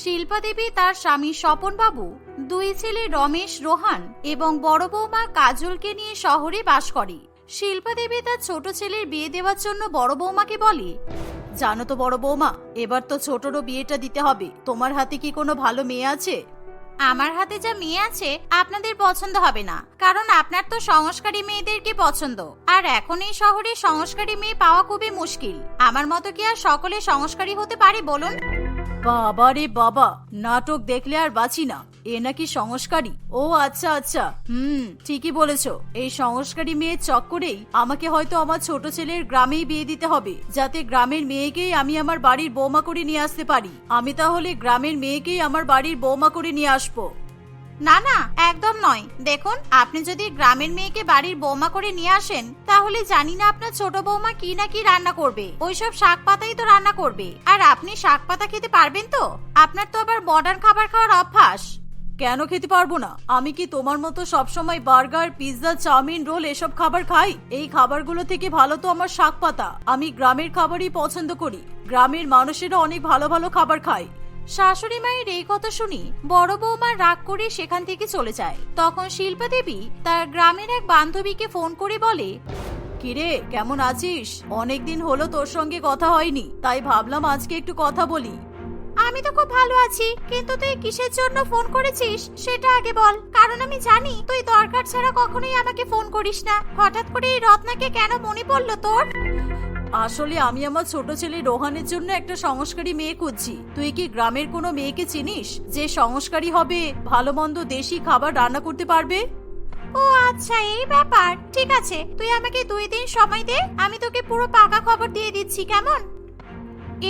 শিল্পা দেবী তার স্বামী স্বপন বাবু দুই ছেলে রমেশ রোহান এবং বড় বৌমা কাজলকে নিয়ে শহরে বাস করে। শিল্পা দেবী তার ছোট ছেলের বিয়ে দেওয়ার জন্য বড় বৌমাকে বলে, জানো তো বড় বৌমা, এবার তো ছোটরও বিয়েটা দিতে হবে। তোমার হাতে কি কোনো ভালো মেয়ে আছে? আমার হাতে যা মেয়ে আছে, আপনাদের পছন্দ হবে না, কারণ আপনার তো সংস্কারী মেয়েদেরকে পছন্দ। আর এখন এই শহরে সংস্কারী মেয়ে পাওয়া খুবই মুশকিল। আমার মতো কি আর সকলে সংস্কারী হতে পারে বলুন? বাবা রে বাবা, নাটক দেখলে আর বাঁচি না। এ নাকি সংস্কারী? ও আচ্ছা আচ্ছা। হুম, ঠিকই বলেছ। এই সংস্কারী মেয়ের চক্করেই আমাকে হয়তো আমার ছোট ছেলের গ্রামেই বিয়ে দিতে হবে, যাতে গ্রামের মেয়েকেই আমি আমার বাড়ির বৌমা করে নিয়ে আসতে পারি। আমি তাহলে গ্রামের মেয়েকেই আমার বাড়ির বৌমা করে নিয়ে আসব। না না, একদম নয়। দেখুন, আপনি যদি গ্রামের মেয়েকে বাড়ির বৌমা করে নিয়ে আসেন, তাহলে জানি না আপনার ছোট বৌমা কি না কি রান্না করবে। ওইসব শাক পাতাই তো রান্না করবে। আর আপনি শাক পাতা খেতে পারবেন তো? আপনার তো আবার মডার্ন খাবার খাওয়ার অভ্যাস। কেন খেতে পারব না? আমি কি তোমার মতো সবসময় বার্গার, পিৎজা, চাউমিন, রোল এসব খাবার খাই? এই খাবারগুলো থেকে ভালো তো আমার শাক পাতা। আমি গ্রামের খাবারই পছন্দ করি। গ্রামের মানুষেরা অনেক ভালো ভালো খাবার খায়। শাশুড়ি মায়ের এই কথা শুনি বড় বৌমা রাগ করে সেখান থেকে চলে যায়। তখন শিল্পা দেবী তার গ্রামের এক বান্ধবীকে ফোন করে বলে, কিরে, কেমন আছিস? অনেকদিন হলো তোর সঙ্গে কথা হয়নি, তাই ভাবলাম আজকে একটু কথা বলি। আমি তো খুব ভালো আছি, কিন্তু তুই কিসের জন্য ফোন করেছিস সেটা আগে বল, কারণ আমি জানি তুই দরকার ছাড়া কখনোই আমাকে ফোন করিস না। হঠাৎ করে এই রত্নাকে কেন মনে পড়ল তোর? আসলে আমি আমার ছোট ছেলে রোহানের জন্য একটা সংস্কারী মেয়ে খুঁজছি। তুই কি গ্রামের কোনো মেয়েকে চিনিস? যে সংস্কারী হবে, ভালো মন্দ দেশি খাবার রান্না করতে পারবে? ও আচ্ছা এই ব্যাপার। ঠিক আছে, তুই আমাকে দুই দিন সময় দে, আমি তোকে পুরো পাকা খবর দিয়ে দিচ্ছি, কেমন?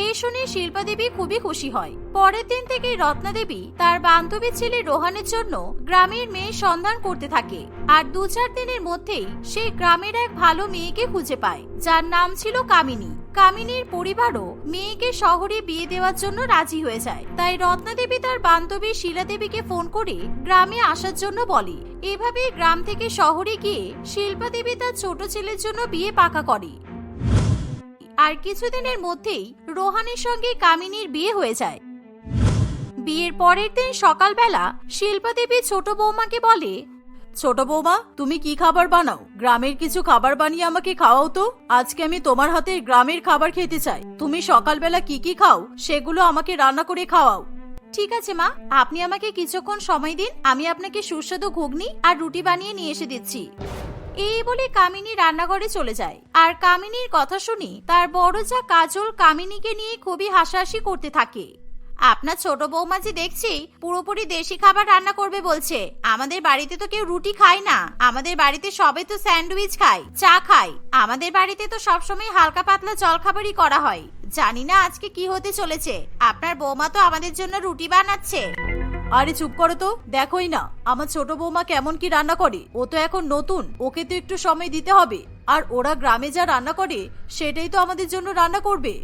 এই শুনে শিল্পা দেবী খুবই খুশি হয়। পরের দিন থেকে রত্না দেবী তার বান্ধবী ছেলে রোহানের জন্য গ্রামের মেয়ে সন্ধান করতে থাকে। আর দু চার দিনের মধ্যেই সে গ্রামের এক ভালো মেয়েকে খুঁজে পায়, যার নাম ছিল কামিনী। কামিনীর পরিবারও মেয়েকে শহরে বিয়ে দেওয়ার জন্য রাজি হয়ে যায়। তাই রত্না দেবী তার বান্ধবী শিলা দেবীকে ফোন করে গ্রামে আসার জন্য বলে। এভাবে গ্রাম থেকে শহরে গিয়ে শিল্পা দেবী তার ছোট ছেলের জন্য বিয়ে পাকা করে। আর কিছুদিনের মধ্যেই রোহানের সঙ্গে কামিনীর বিয়ে হয়ে যায়। বিয়ের পরের দিন সকালবেলা শিল্পা দেবী ছোট বৌমাকে বলে ছোট বৌমা তুমি কি খাবার বানাও? গ্রামের কিছু খাবার বানিয়ে আমাকে খাওয়াও তো। আজকে আমি তোমার হাতের গ্রামের খাবার খেতে চাই। তুমি সকালবেলা কি কি খাও সেগুলো আমাকে রান্না করে খাওয়াও। ঠিক আছে মা আপনি আমাকে কিছুক্ষণ সময় দিন। আমি আপনাকে সুস্বাদু ঘুগনি আর রুটি বানিয়ে নিয়ে এসে দিচ্ছি। এই বলে কামিনী রান্নাঘরে চলে যায়। আর কামিনীর কথা শুনি তার বড় যা কাজল কামিনীকে নিয়ে খুবই হাসাহাসি করতে থাকে। আপনার ছোট বৌমা যে দেখছি পুরোপুরি দেশি খাবার রান্না করবে বলছে। আমাদের বাড়িতে তো কেউ রুটি খায় না। আমাদের বাড়িতে সবে তো স্যান্ডউইচ খায়, চা খায়। আমাদের বাড়িতে তো সবসময় হালকা পাতলা জলখাবারই করা হয়। জানি না আজকে কি হতে চলেছে। আপনার বৌমা তো আমাদের জন্য রুটি বানাচ্ছে। আরে চুপ করো তো, দেখোই না। আমার ছোট বৌমা কেমন কি রান্না করে? ও তো এখন নতুন, ওকে তো একটু সময় দিতে হবে। আর ওরা গ্রামে যা রান্না করে, সেটাই তো আমাদের জন্য রান্না করবে।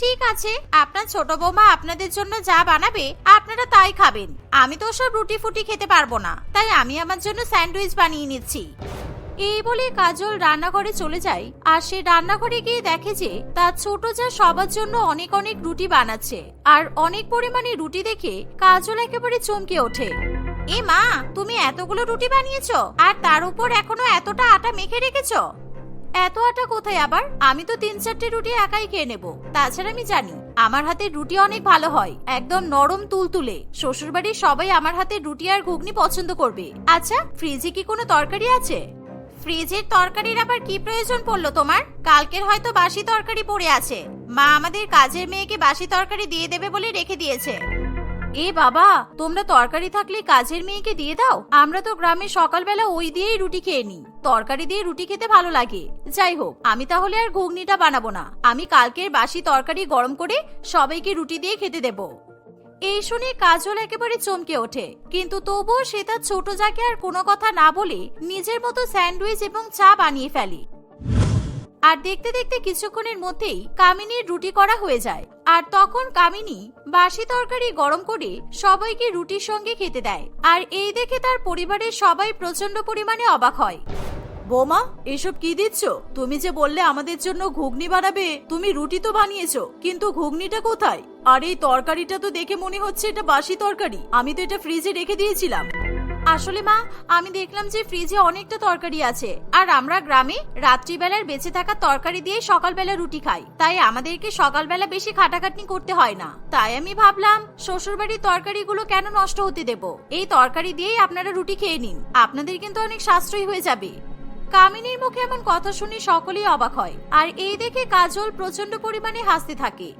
ঠিক আছে, আপনার ছোট বৌমা আপনাদের জন্য যা বানাবে, আপনারা তাই খাবেন। আমি তো ওসব রুটি ফুটি খেতে পারব না, তাই আমি আমার জন্য স্যান্ডউইচ বানিয়ে নিচ্ছি। এই বলে কাজল রান্নাঘরে চলে যায়। আর সে রান্নাঘরে গিয়ে দেখে যে তার ছোট যা সবার জন্য অনেক অনেক রুটি বানাচ্ছে। আর অনেক পরিমাণে রুটি দেখে কাজল একেবারে চমকে ওঠে। এ মা, তুমি এতগুলো রুটি বানিয়েছো, আর তার উপর এখনও এতটা আটা মেখে রেখেছো? এত আটা কোথায় আবার? আমি তো তিন চারটে রুটি একাই খেয়ে নেব। তাছাড়া আমি জানি, আমার হাতের রুটি অনেক ভালো হয়, একদম নরম তুলতুলে। শ্বশুরবাড়ির সবাই আমার হাতে রুটি আর ঘুগনি পছন্দ করবে। আচ্ছা ফ্রিজে কি কোনো তরকারি আছে? ফ্রিজের তরকারির আবার কি প্রয়োজন পড়ল তোমার? কালকের হয়তো বাসি তরকারি পড়ে আছে। মা আমাদের কাজের মেয়েকে বাসি তরকারি দিয়ে দেবে বলে রেখে দিয়েছে। এ বাবা, তোমরা তরকারি থাকলে কাজের মেয়েকে দিয়ে দাও। আমরা তো গ্রামে সকালবেলা ওই দিয়েই রুটি খেয়ে নিই। তরকারি দিয়ে রুটি খেতে ভালো লাগে। যাই হোক, আমি তাহলে আর ঘুগনিটা বানাবো না। আমি কালকের বাসি তরকারি গরম করে সবাইকে রুটি দিয়ে খেতে দেব। এই শুনে কাজল একেবারে চমকে ওঠে। কিন্তু তবুও সে তার ছোট যাকে আর কোনো কথা না বলে নিজের মতো স্যান্ডউইচ এবং চা বানিয়ে ফেলে। আর দেখতে দেখতে কিছুক্ষণের মধ্যেই কামিনীর রুটি করা হয়ে যায়। আর তখন কামিনী বাসি তরকারি গরম করে সবাইকে রুটির সঙ্গে খেতে দেয়। আর এই দেখে তার পরিবারের সবাই প্রচণ্ড পরিমাণে অবাক হয়। বৌমা, এসব কি দিচ্ছ? তুমি যে বললে আমাদের জন্য ঘুগনি বানাবে, তুমি রুটি তো বানিয়েছো, কিন্তু ঘুগনিটা কোথায়? আর এই তরকারিটা তো দেখে মনে হচ্ছে এটা বাসি তরকারি, আমি তো এটা ফ্রিজে রেখে দিয়েছিলাম। আসলে মা, আমি দেখলাম যে ফ্রিজে অনেকটা তরকারি আছে, আর আমরা গ্রামে রাত্রিবেলার বেঁচে থাকা তরকারি দিয়ে সকালবেলা রুটি খাই, তাই আমাদেরকে সকালবেলা বেশি খাটাখাটনি করতে হয় না। তাই আমি ভাবলাম, শ্বশুরবাড়ির তরকারিগুলো কেন নষ্ট হতে দেব? এই তরকারি দিয়েই আপনারা রুটি খেয়ে নিন, আপনাদের কিন্তু অনেক সাশ্রয়ী হয়ে যাবে। কামিনীর মুখে এমন কথা শুনে সকলেই অবাক হয়। আর এই দেখে কাজল প্রচণ্ড পরিমাণে হাসতে থাকে।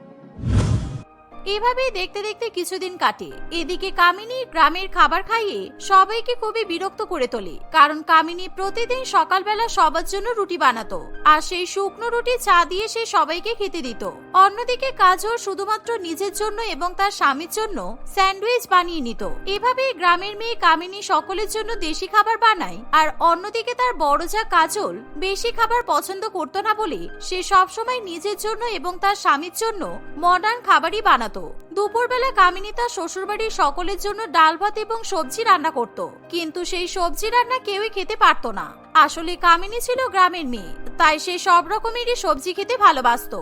এভাবেই দেখতে দেখতে কিছুদিন কাটে। এদিকে কামিনী গ্রামের খাবার খাইয়ে সবাইকে খুবই বিরক্ত করে তোলে। কারণ কামিনী প্রতিদিন সকালবেলা সবার জন্য রুটি বানাতো। আর সেই শুকনো রুটি চা দিয়ে সে সবাইকে খেতে দিত। অন্যদিকে কাজল শুধুমাত্র নিজের জন্য এবং তার স্বামীর জন্য স্যান্ডউইচ বানিয়ে নিত। এভাবেই গ্রামের মেয়ে কামিনী সকলের জন্য দেশি খাবার বানায় আর অন্যদিকে তার বড় যা কাজল বেশি খাবার পছন্দ করতো না বলে সে সবসময় নিজের জন্য এবং তার স্বামীর জন্য মডার্ন খাবারই বানাতো। দুপুরবেলা কামিনী তার শ্বশুরবাড়ির সকলের জন্য ডাল ভাত এবং সবজি রান্না করত। কিন্তু সেই সবজি রান্না কেউই খেতে পারতো না। আসলে কামিনী ছিল গ্রামের মেয়ে, তাই সে সব রকমেরই সবজি খেতে ভালোবাসতো।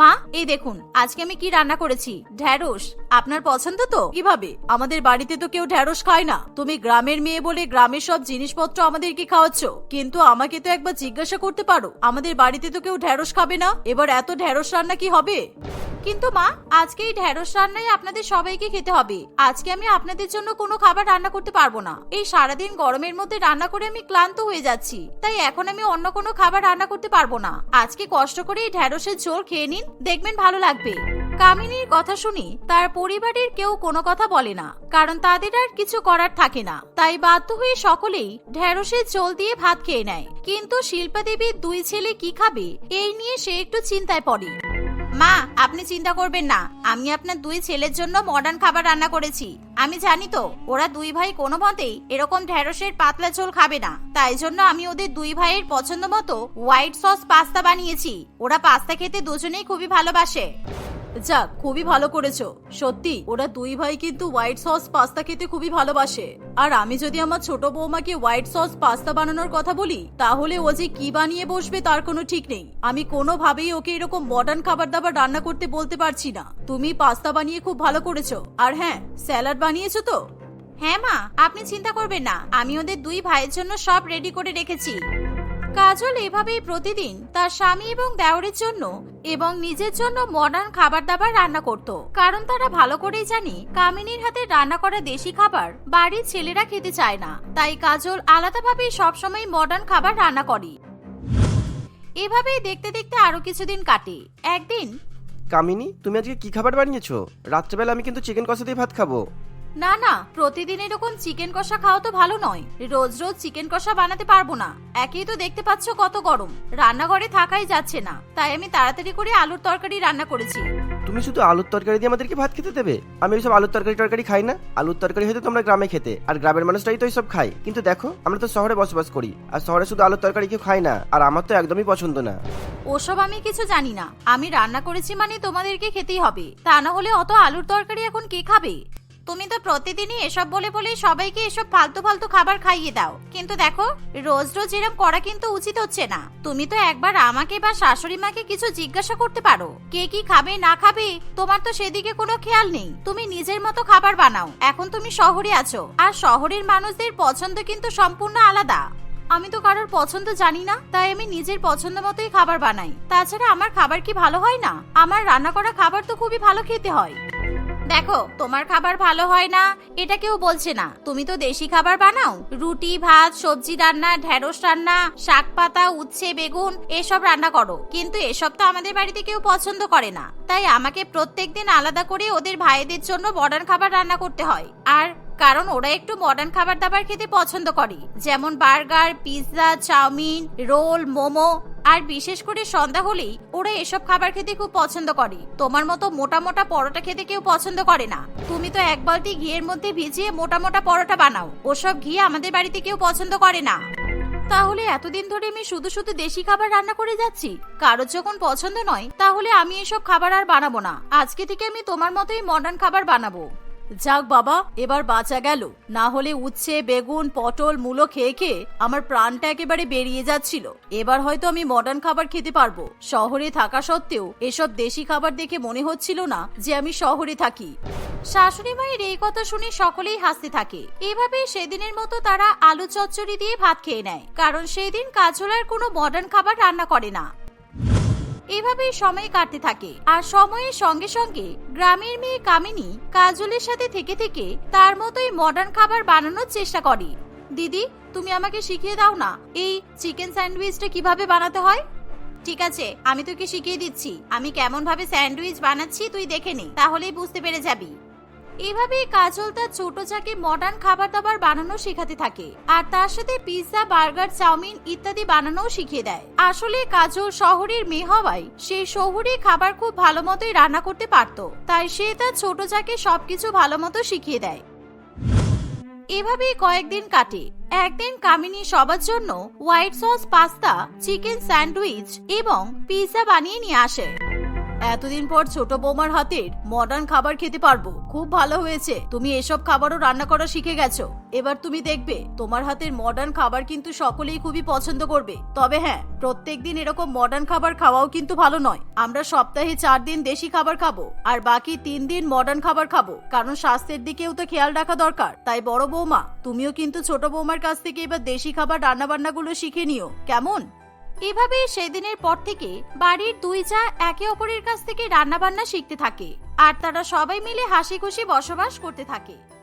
মা এই দেখুন আজকে আমি কি রান্না করেছি? ঢ্যাঁড়স। আপনার পছন্দ তো? কীভাবে? আমাদের বাড়িতে তো কেউ ঢ্যাঁড়স খায় না। তুমি গ্রামের মেয়ে বলে গ্রামের সব জিনিসপত্র আমাদেরকে খাওয়াচ্ছ। কিন্তু আমাকে তো একবার জিজ্ঞাসা করতে পারো। আমাদের বাড়িতে তো কেউ ঢ্যাঁড়স খাবে না। এবার এত ঢ্যাঁড়স রান্না কি হবে? কিন্তু মা, আজকে এই ঢ্যাঁড়স রান্নাই আপনাদের সবাইকে খেতে হবে। আজকে আমি আপনাদের জন্য কোনো খাবার রান্না করতে পারব না। এই সারাদিন গরমের মধ্যে রান্না করে আমি ক্লান্ত হয়ে যাচ্ছি। তাই এখন আমি অন্য কোনো খাবার রান্না করতে পারব না। আজকে কষ্ট করে এই ঢ্যাঁড়সের ঝোল খেয়ে নিন। দেখবেন ভালো লাগবে। কামিনীর কথা শুনি তার পরিবারের কেউ কোনো কথা বলে না, কারণ তাদের আর কিছু করার থাকে না। তাই বাধ্য হয়ে সকলেই ঢেঁড়সের চোল দিয়ে ভাত খেয়ে নেয়। কিন্তু শিল্পা দেবীর দুই ছেলে কি খাবে, এই নিয়ে সে একটু চিন্তায় পড়ে। মা, আপনি চিন্তা করবেন না, আমি আপনার দুই ছেলের জন্য মডার্ন খাবার রান্না করেছি। আমি জানি তো, ওরা দুই ভাই কোনো মতেই এরকম ঢেঁড়সের পাতলা ঝোল খাবে না। তাই জন্য আমি ওদের দুই ভাইয়ের পছন্দ মতো হোয়াইট সস পাস্তা বানিয়েছি। ওরা পাস্তা খেতে দুজনেই খুবই ভালোবাসে। যাক খুবই ভালো করেছ। সত্যি, ওরা দুই ভাই কিন্তু হোয়াইট সস পাস্তা খেতে খুবই ভালোবাসে। আর আমি যদি আমার ছোট বৌমাকে হোয়াইট সস পাস্তা বানানোর কথা বলি, তাহলে ও যে কি বানিয়ে বসবে তার কোনো ঠিক নেই। আমি কোনোভাবেই ওকে এরকম মডার্ন খাবার দাবার রান্না করতে বলতে পারছি না। তুমি পাস্তা বানিয়ে খুব ভালো করেছ। আর হ্যাঁ স্যালাড বানিয়েছো তো? হ্যাঁ মা, আপনি চিন্তা করবেন না। আমি ওদের দুই ভাইয়ের জন্য সব রেডি করে রেখেছি। কাজল এভাবেই প্রতিদিন তার স্বামী এবং দেওরের জন্য এবং নিজের জন্য মডার্ন খাবার দাবার রান্না করত। কারণ তারা ভালো করেই জানি কামিনীর হাতে রান্না করা দেশি খাবার বাড়ির ছেলেরা খেতে চায় না। তাই কাজল আলাদাভাবেই সবসময় মডার্ন খাবার রান্না করে। এভাবেই দেখতে দেখতে আরও কিছুদিন কাটে। একদিন কামিনী, তুমি আজকে কি খাবার বানিয়েছো? রাত্রেবেলা আমি কিন্তু চিকেন কষা দিয়ে ভাত খাব। না না প্রতিদিন এরকম চিকেন কষা খাওয়া তো ভালো নয়। রোজ রোজ চিকেন কষা বানাতে পারব না। একেই তো দেখতে পাচ্ছ কত গরম। রান্নাঘরে থাকাই যাচ্ছে না। তাই আমি তাড়াতাড়ি করে আলুর তরকারি রান্না করেছি। তুমি শুধু আলুর তরকারি দিয়ে আমাদেরকে ভাত খেতে দেবে? আমি ওইসব আলুর তরকারি টরকারি খাই না। আলুর তরকারি হয়তো তোমরা গ্রামে খেতে আর গ্রামের মানুষরাই তো এইসব খায়। কিন্তু দেখো আমরা তো শহরে বসবাস করি আর শহরে শুধু আলুর তরকারি কেউ খায় না আর আমার তো একদমই পছন্দ না। ওসব আমি কিছু জানি না। আমি রান্না করেছি মানে তোমাদেরকে খেতেই হবে। তা না হলে অত আলুর তরকারি এখন কে খাবে? তুমি তো প্রতিদিনই এসব বলে বলে সবাইকে এসব ফালতু ফালতু খাবার খাইয়ে দাও। কিন্তু দেখো, রোজ রোজ এরম করা কিন্তু উচিত হচ্ছে না। তুমি তো একবার আমাকে বা শাশুড়ি মাকে কিছু জিজ্ঞাসা করতে পারো। কে কি খাবে, না খাবে, তোমার তো সেদিকে কোনো খেয়াল নেই। তুমি নিজের মতো খাবার বানাও। এখন তুমি শহরে আছো। আর শহরের মানুষদের পছন্দ কিন্তু সম্পূর্ণ আলাদা। আমি তো কারোর পছন্দ জানি না, তাই আমি নিজের পছন্দ মতোই খাবার বানাই। তাছাড়া আমার খাবার কি ভালো হয় না? আমার রান্না করা খাবার তো খুবই ভালো খেতে হয়। দেখো, তোমার খাবার ভালো হয় না, এটা কেউ বলছে না। তুমি তো দেশি খাবার বানাও? রুটি, ভাত, সবজি রান্না, ঢেঁড়স রান্না, শাক পাতা, উচ্ছে, বেগুন, এসব রান্না করো। কিন্তু এসব তো আমাদের বাড়িতে কেউ পছন্দ করে না। তাই আমাকে প্রত্যেকদিন আলাদা করে ওদের ভাইদের জন্য মডার্ন খাবার রান্না করতে হয়। আর কারণ ওরা একটু মডার্ন খাবার দাবার খেতে পছন্দ করে, যেমন burger, pizza, chow mein, roll, momo. আর বিশেষ করে সন্ধ্যা হলেই ওরা এসব খাবার খেতে খুব পছন্দ করে। তোমার মতো মোটা মোটা পরোটা খেতে কেউ পছন্দ করে না। তুমি তো এক বালতি ঘিয়ের মধ্যে ভিজিয়ে মোটা মোটা পরোটা বানাও। ওসব ঘি আমাদের বাড়িতে কেউ পছন্দ করে না। তাহলে এতদিন ধরে আমি শুধু শুধু দেশি খাবার রান্না করে যাচ্ছি? কারোর যখন পছন্দ নয়, তাহলে আমি এসব খাবার আর বানাবো না। আজকে থেকে আমি তোমার মতোই মডার্ন খাবার বানাবো। যাক বাবা, এবার বাঁচা গেল। না হলে উচ্ছে, বেগুন, পটল, মূলো খেয়ে খেয়ে আমার প্রাণটা একেবারে বেরিয়ে যাচ্ছিল। এবার হয়তো আমি মডার্ন খাবার খেতে পারব। শহরে থাকা সত্ত্বেও এসব দেশি খাবার দেখে মনে হচ্ছিল না যে আমি শহরে থাকি। শাশুড়ি মায়ের এই কথা শুনে সকলেই হাসতে থাকে। এভাবে সেদিনের মতো তারা আলু চচ্চড়ি দিয়ে ভাত খেয়ে নেয়। কারণ সেদিন কাজল আর কোনো মডার্ন খাবার রান্না করে না। এভাবেই সময় কাটতে থাকে। আর সময়ের সঙ্গে সঙ্গে গ্রামের মেয়ে কামিনী কাজলের সাথে থেকে থেকে তার মতোই মডার্ন খাবার বানানোর চেষ্টা করে। দিদি, তুমি আমাকে শিখিয়ে দাও না, এই চিকেন স্যান্ডউইচটা কীভাবে বানাতে হয়? ঠিক আছে, আমি তোকে শিখিয়ে দিচ্ছি। আমি কেমন ভাবে স্যান্ডউইচ বানাচ্ছি তুই দেখে নে, তাহলেই বুঝতে পেরে যাবি। এভাবেই কাজল তার ছোট চাকে মডার্ন খাবার দাবার বানানো শেখাতে থাকে। আর তার সাথে পিৎজা বার্গার চাউমিন ইত্যাদি বানানোও শিখিয়ে দেয়। আসলে কাজল শহরের মেয়ে হওয়ায় সে শহুরে খাবার খুব ভালো মতোই রান্না করতে পারত। তাই সে তার ছোট চাকে সবকিছু ভালো মতো শিখিয়ে দেয়। এভাবেই কয়েকদিন কাটে। একদিন কামিনী সবার জন্য white sauce pasta chicken sandwich এবং পিৎজা বানিয়ে নিয়ে আসে। এতদিন পর ছোট বৌমার হাতের মডার্ন খাবার খেতে পারব। খুব ভালো হয়েছে। তুমি এসব খাবারও রান্না করা শিখে গেছো। এবার তুমি দেখবে, তোমার হাতের মডার্ন খাবার কিন্তু সকলেই খুবই পছন্দ করবে। তবে হ্যাঁ প্রত্যেক দিন এরকম মডার্ন খাবার খাওয়াও কিন্তু ভালো নয়। আমরা সপ্তাহে চার দিন দেশি খাবার খাব, আর বাকি তিন দিন মডার্ন খাবার খাব। কারণ স্বাস্থ্যের দিকেও তো খেয়াল রাখা দরকার। তাই বড় বৌমা, তুমিও কিন্তু ছোট বৌমার কাছ থেকে এবার দেশি খাবার রান্না বান্নাগুলো শিখে নিও। কেমন? এভাবে সেদিনের পর থেকে বাড়ির দুই যা একে অপরের কাছ থেকে রান্না বান্না শিখতে থাকে, আর তারা সবাই মিলে হাসি খুশি বসবাস করতে থাকে।